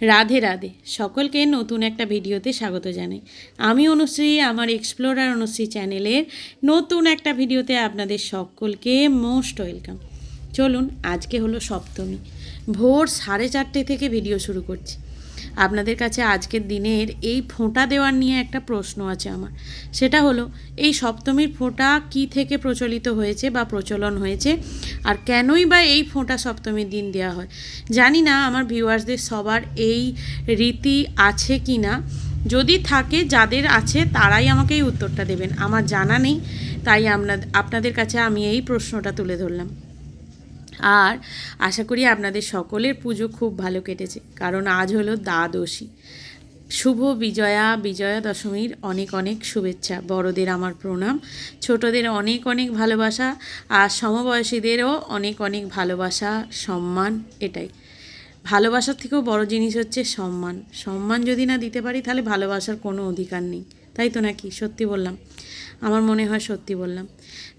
রাধে রাধে। সকলকে নতুন একটা ভিডিওতে স্বাগত জানাই। আমি অনুশ্রী, আমার এক্সপ্লোরার অনুশ্রী চ্যানেলের নতুন একটা ভিডিওতে আপনাদের সকলকে মোস্ট ওয়েলকাম। চলুন, আজকে হলো সপ্তমী। ভোর সাড়ে চারটে থেকে ভিডিও শুরু করছি। আপনাদের কাছে আজকের দিনের এই ফোঁটা দেওয়ার নিয়ে একটা প্রশ্ন আছে আমার। সেটা হলো, এই সপ্তমীর ফোঁটা কি থেকে প্রচলিত হয়েছে বা প্রচলন হয়েছে? আর কেনই বা এই ফোঁটা সপ্তমীর দিন দেওয়া হয়? জানি না আমার ভিউয়ার্সদের সবার এই রীতি আছে কি না। যদি থাকে, যাদের আছে, তারাই আমাকে এই উত্তরটা দেবেন। আমার জানা নেই, তাই আপনাদের কাছে আমি এই প্রশ্নটা তুলে ধরলাম। আর আশা করি আপনাদের সকলের পুজো খুব ভালো কেটেছে, কারণ আজ হলো দ্বাদশী। শুভ বিজয়া বিজয়া দশমীর অনেক অনেক শুভেচ্ছা, বড়দের আমার প্রণাম, ছোটদের অনেক অনেক ভালোবাসা, আর সমবয়সীদেরও অনেক অনেক ভালোবাসা, সম্মান এটাই। ভালোবাসার থেকেও বড় জিনিস হচ্ছে সম্মান। সম্মান যদি না দিতে পারি, তাহলে ভালোবাসার কোনো অধিকার নেই। তাই তো নাকি? সত্যি বললাম। আমার মনে হয় সত্যি বললাম।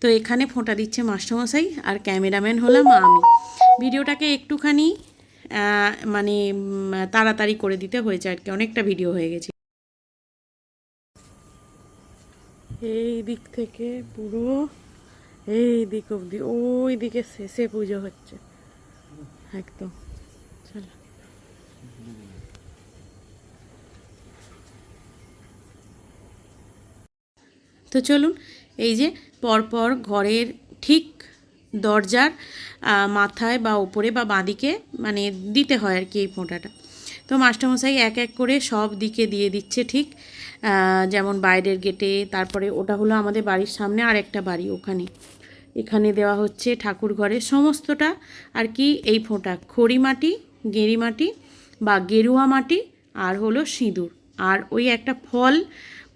তো এখানে ফোঁটা দিচ্ছে মাস্টারমশাই আর ক্যামেরাম্যান হলাম আমি। ভিডিওটাকে একটুখানি মানে তাড়াতাড়ি করে দিতে হয়েছে আর কি। অনেকটা ভিডিও হয়ে গেছে। এই দিক থেকে পুরো, এই দিক অবধি, ওই দিকে শেষে পুজো হচ্ছে। একদম। চলো। তো চলুন, এই যে পরপর ঘরের ঠিক দরজার মাথায় বা ওপরে বা বাঁদিকে মানে দিতে হয় আর কি এই ফোঁটাটা। তো মাস্টারমশাই এক এক করে সব দিকে দিয়ে দিচ্ছে ঠিক যেমন বাইরের গেটে, তারপরে ওটা হলো আমাদের বাড়ির সামনে আর একটা বাড়ি ওখানে। এখানে দেওয়া হচ্ছে ঠাকুর ঘরে সমস্তটা আর কি এই ফোঁটা, খড়ি মাটি, গেঁড়ি মাটি বা গেরুয়া মাটি আর হলো সিঁদুর। আর ওই একটা ফল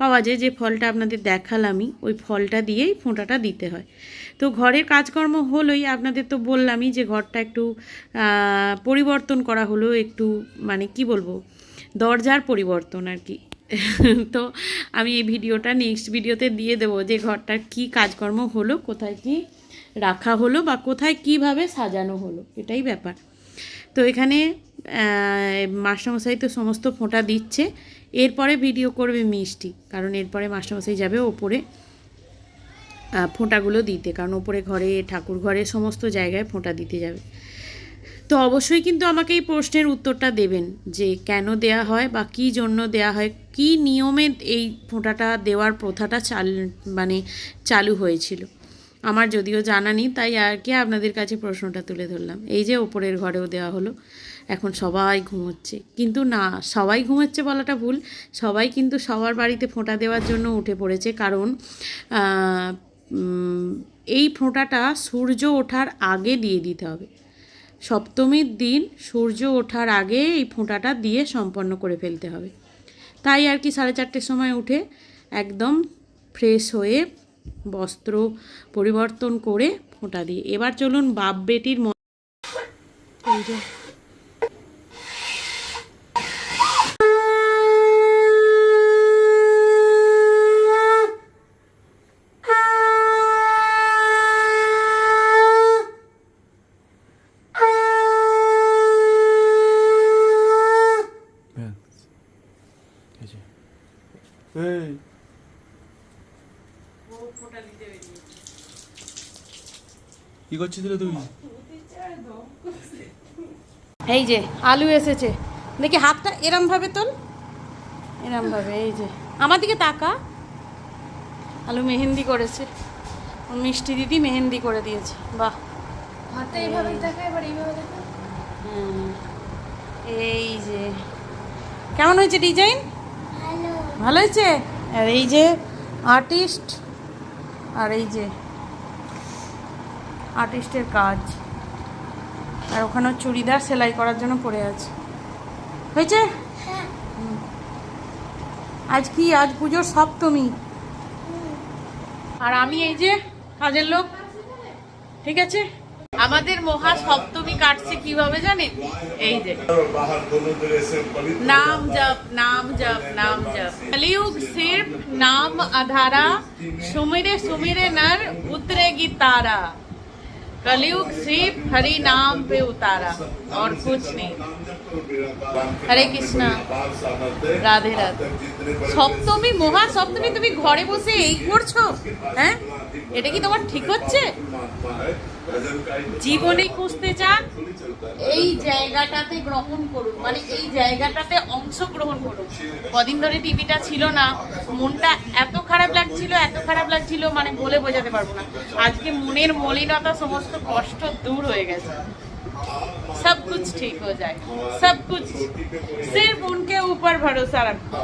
পাওয়া যায় যে ফলটা আপনাদের দেখালামই, ওই ফলটা দিয়েই ফোঁটাটা দিতে হয়। তো ঘরের কাজকর্ম হলোই, আপনাদের তো বললামই যে ঘরটা একটু পরিবর্তন করা হলো, একটু মানে কি বলব, দরজার পরিবর্তন আর কি। তো আমি এই ভিডিওটা নেক্সট ভিডিওতে দিয়ে দেবো যে ঘরটার কি কাজকর্ম হলো, কোথায় কি রাখা হলো বা কোথায় কীভাবে সাজানো হলো, এটাই ব্যাপার। তো এখানে মাস্টারমশাই তো সমস্ত ফোঁটা দিচ্ছে এরপরে ভিডিও করবে মিষ্টি, কারণ এরপরে মাস্টারমশাই যাবে ওপরে ফোঁটাগুলো দিতে, কারণ ওপরে ঘরে, ঠাকুর ঘরে সমস্ত জায়গায় ফোঁটা দিতে যাবে। তো অবশ্যই কিন্তু আমাকে এই প্রশ্নের উত্তরটা দেবেন, যে কেন দেয়া হয় বা কী জন্য দেয়া হয়, কী নিয়মে এই ফোঁটাটা দেওয়ার প্রথাটা চাল মানে চালু হয়েছিল। আমার যদিও জানা নেই, তাই আর কি আপনাদের কাছে প্রশ্নটা তুলে ধরলাম। এই যে ওপরের ঘরেও দেওয়া হলো এখন সবাই ঘুমোচ্ছে। কিন্তু না, সবাই ঘুমোচ্ছে বলাটা ভুল। সবাই কিন্তু সবার বাড়িতে ফোঁটা দেওয়ার জন্য উঠে পড়েছে। কারণ এই ফোঁটাটা সূর্য ওঠার আগে দিয়ে দিতে হবে। সপ্তমীর দিন সূর্য ওঠার আগে এই ফোঁটাটা দিয়ে সম্পন্ন করে ফেলতে হবে। তাই আর কি সাড়ে চারটের সময় উঠে একদম ফ্রেশ হয়ে বস্ত্র পরিবর্তন করে ফোঁটা দিয়ে। এবার চলুন বাপ বেটির এই যে কি করছিস তুই এই যে আলু এসেছে। দেখি হাতটা এরম ভাবে তোল। এরম ভাবে এই যে। আমার দিকে তাকা। আলু মেহেন্দি করেছে। মিষ্টি দিদি মেহেন্দি করে দিয়েছে। বাহ। হাতে এইভাবে দেখা এবার এইভাবে দেখা। এই যে। কেমন হয়েছে ডিজাইন? ভালো হয়েছে? আর এই যে আর্টিস্ট। আর এই যে আর্টিস্টের কাজ। আর ওখানে চুড়িদার সেলাই করার জন্য পড়ে আছে। হয়েছে? হ্যাঁ। আজ কি? আজ পুজোর সপ্তমী। আর আমি এই যে কাজের লোক। ঠিক আছে? আমাদের মহা সপ্তমী কাটছে কীভাবে জানেন? এই যে। নাম জপ নাম জপ নাম জপ। কলিউগ সির্ফ নাম আধারা সুমিরে সুমিরে নর উতরেগি তারা। कलयुग सिर्फ हरि नाम पे उतारा और कुछ नहीं হরে কৃষ্ণ রাধে রাধে সপ্তমী মহা সপ্তমী তুমি ঘরে বসে এই করছো হ্যাঁ এটা কি তোমার ঠিক হচ্ছে জীবনে খুঁজতে চান এই জায়গাটাতে গ্রহণ করুন মানে এই জায়গাটাতে অংশগ্রহণ করুন কদিন ধরে টিভিটা ছিল না মনটা এত খারাপ লাগছিল এত খারাপ লাগছিল মানে বলে বোঝাতে পারবো না আজকে মনের মলিনতা সমস্ত কষ্ট দূর হয়ে গেছে सब कुछ ठीक हो जाए सब कुछ सिर्फ उनके ऊपर भरोसा रखो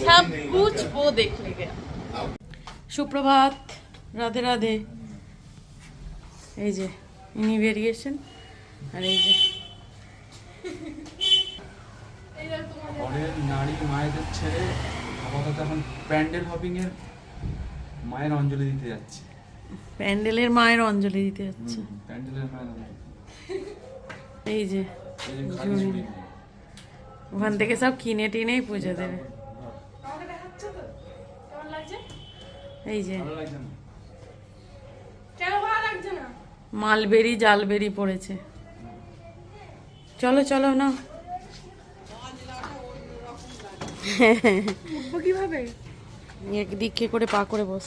सब कुछ वो देख लेगा সুপ্রভাত রাধে রাধে এই যে ইনি বেরিয়েছেন আর এই যে। ঘরের নারী মায়েদের ছেড়ে আপাতত এখন প্যান্ডেল হপিং এর মায়ের অঞ্জলি দিতে যাচ্ছে। প্যান্ডেলের মায়ের অঞ্জলি দিতে যাচ্ছে। প্যান্ডেলের মায়ের এই যে। ওখান থেকে সব কিনে টিনেই পুজো দেবে। এই যে ভালো লাগছে না কেন ভালো লাগছে না মালবেরি জালবেরি পড়েছে। চলো চলো না কীভাবে? একদিকে করে পা করে বস।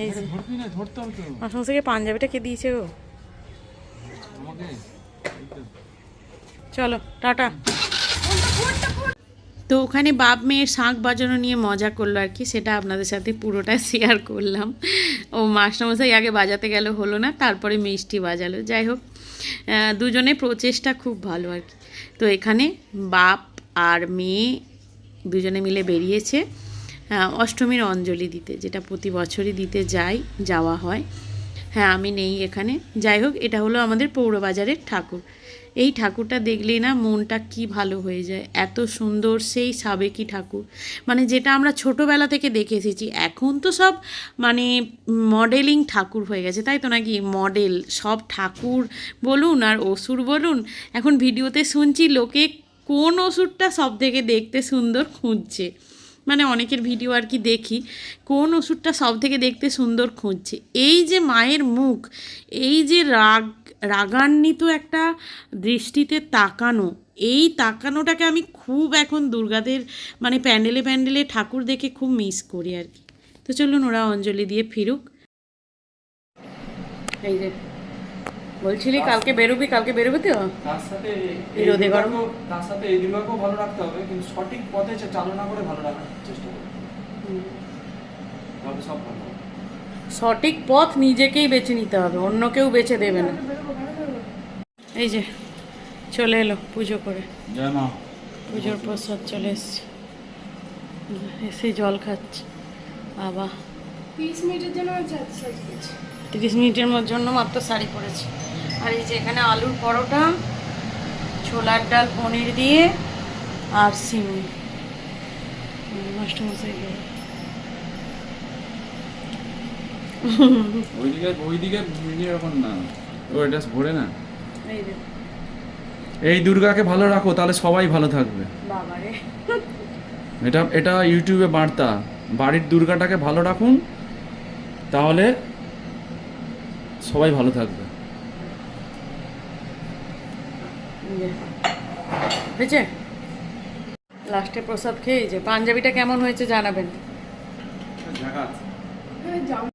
এই যে। ধরবি না ধরতে হবে তো। মাসুম থেকে পাঞ্জাবিটা কে দিয়েছে গো। চলো টাটা। তো ওখানে বাপ মেয়ের শাঁখ বাজানো নিয়ে মজা করল আর কি সেটা আপনাদের সাথে পুরোটা শেয়ার করলাম। ও মাস্টারমশাই আগে বাজাতে গেল, হলো না, তারপরে মিষ্টি বাজালো। যাই হোক দুজনে প্রচেষ্টা খুব ভালো আর কি। তো এখানে বাপ আর মেয়ে দুজনে মিলে বেরিয়েছে অষ্টমীর অঞ্জলি দিতে, যেটা প্রতি বছরই দিতে যাই যাওয়া হয়। হ্যাঁ আমি নেই এখানে। যাই হোক, এটা হলো আমাদের পৌরবাজারের ঠাকুর। এই ঠাকুরটা দেখলেই না মনটা কি ভালো হয়ে যায়। এত সুন্দর সেই সাবেকি ঠাকুর। মানে যেটা আমরা ছোটোবেলা থেকে দেখে এসেছি, এখন তো সব মানে মডেলিং ঠাকুর হয়ে গেছে, তাই তো নাকি? মডেল সব ঠাকুর বলুন আর অসুর বলুন। এখন ভিডিওতে শুনছি লোকে কোন ওষুধটা সব থেকে দেখতে সুন্দর খুঁজছে। মানে অনেকের ভিডিও আর কি দেখি, কোন ওষুধটা সব থেকে দেখতে সুন্দর খুঁজছে। এই যে মায়ের মুখ, এই যে রাগ, রাগান্বিত একটা দৃষ্টিতে তাকানো, এই তাকানোটাকে আমি খুব এখন দুর্গাদের মানে প্যান্ডেলে প্যান্ডেলে ঠাকুর দেখে খুব মিস করি আর কি। তো চলুন ওরা অঞ্জলি দিয়ে ফিরুক। এই যে বলছিলি কালকে বেরোবি কালকে বেরোবি তো তার সাথে এই রোদে গরম? তার সাথে এই দুর্গাকেও ভালো রাখতে হবে কিন্তু সঠিক পথে চালনা করে ভালো রাখার চেষ্টা করবে তবে সব ভালো সঠিক পথ নিজেকেই বেছে নিতে হবে অন্য কেউ বেছে দেবে না এই যে চলে এলো পুজো করে পুজোর প্রসাদ চলে এসছে এসে জল খাচ্ছে বাবা তিরিশ মিনিটের জন্য তিরিশ মিনিটের জন্য মাত্র শাড়ি পরেছি। আর এই যে এখানে আলুর পরোটা ছোলার ডাল পনির দিয়ে আর সিমই মাস্টারমশাই ওইদিকে ওইদিকে এরকম না। ও এটা ভরে না? এই দুর্গাকে ভালো রাখো তাহলে সবাই ভালো থাকবে। এটা এটা ইউটিউবে বার্তা। বাড়ির দুর্গাটাকে ভালো রাখুন তাহলে সবাই ভালো থাকবে। হয়েছে? লাস্টে প্রসাদ খেয়ে যে পাঞ্জাবিটা কেমন হয়েছে জানাবেন।